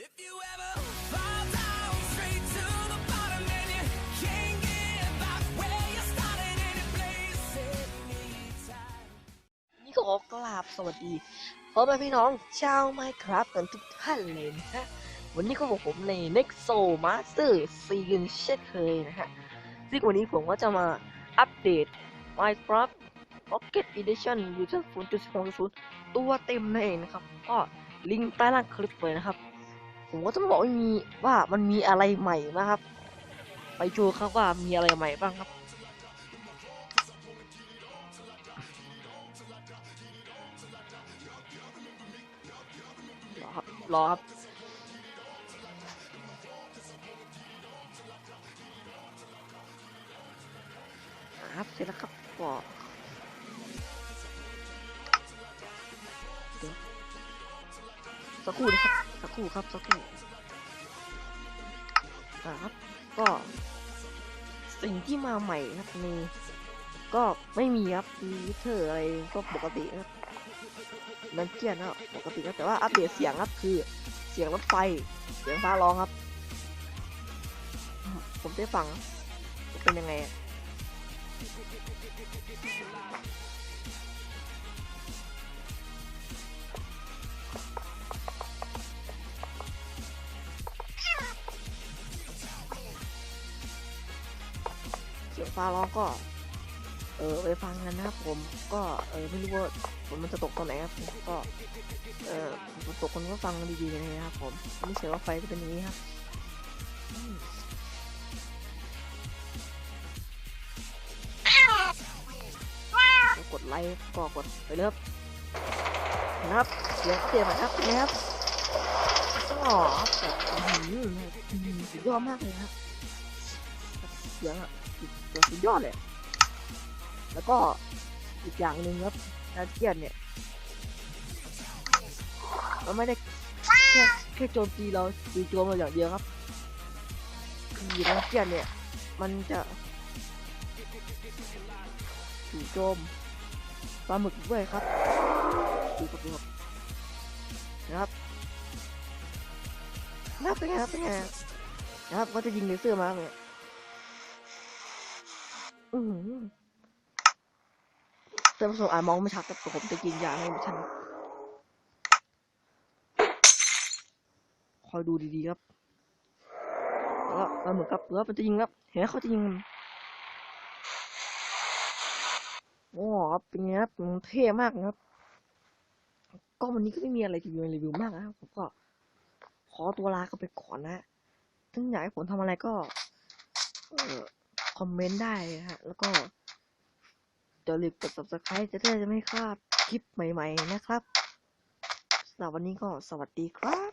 นี่ก็ขอกราบสวัสดีพ่อแม่พี่น้องชาวไมครับกันทุกท่านเลยนะฮะ วันนี้ก็บอกผมใน Nexo Master ซีนเช่นเคยนะฮะ ซึ่งวันนี้ผมก็จะมาอัปเดต Minecraft Pocket Edition อยู่ที่0.16.0ตัวเต็มนั่นเองนะครับ ก็ลิงก์ใต้ล่างคลิปเลยนะครับ ผมก็จะมาบอกว่ามีว่ามันมีอะไรใหม่นะครับ ไปดูครับว่ามีอะไรใหม่บ้างครับรอครับรอครับครับเสร็จแล้วครับก็เดี๋ยว สักครู่นะครับสักครู่ครับสักครู่อ่าครับก็สิ่งที่มาใหม่ครับมีก็ไม่มีครับมีเทอร์อะไรก็ปกติครับนันเจียนก็ปกติครับแต่ว่าอัปเดตเสียงครับคือเสียงรถไฟเสียงฟ้าร้องครับ ผมได้ฟังเป็นยังไง ฟ้าร้องก็ เออไปฟังกันนะครับผมก็เออไม่รู้ว่าฝนมันจะตกตอนไหนครับผมก็ เออฝนตกคนก็ฟังดีๆเลยนะครับ ผมไม่เสียว่าไฟจะเป็นอย่างนี้ครับกดไลค์ก็กดไปเลยครับนะครับเสียงเดตใหม่ครับนะครับก็แบบอื้อหืออื้อหือสุดยอดมากเลยครับเสียงอะ วสุดยอดเลย แล้วก็อีกอย่างหนึ่งครับดาเจียนเนี่ยมันไม่ได้แค่แค่โจมตีเราตีโจมเราอย่างเดียวครับคือดาเจียนเนี่ย มันจะถูโจมปลาหมึกด้วยครับดูครับดูครับนะครับนะครับเป็นไงครับเป็นไงนะครับก็จะยิงเลเซอร์มาเนี่ย อืมเติมผสมอ่านมองไม่ชัดแต่ผมจะกินยาให้ไม่ชัดคอยดูดีๆครับ แล้วมันเหมือนกับแล้วมันจะยิงครับ เห็นไหมเขาจะยิงโอ้ครับเป็นไงครับมันเท่มากนะครับ ก็วันนี้ก็ไม่มีอะไรจะรีวิวมากนะครับผมก็ ขอตัวลากันไปก่อนนะถ้าอยากให้ผมทำอะไรก็ เออ คอมเมนต์ได้ฮะ แล้วก็อย่าลืมกด subscribe จะได้จะไม่พลาดคลิปใหม่ ๆ นะครับสำหรับวันนี้ก็สวัสดีครับ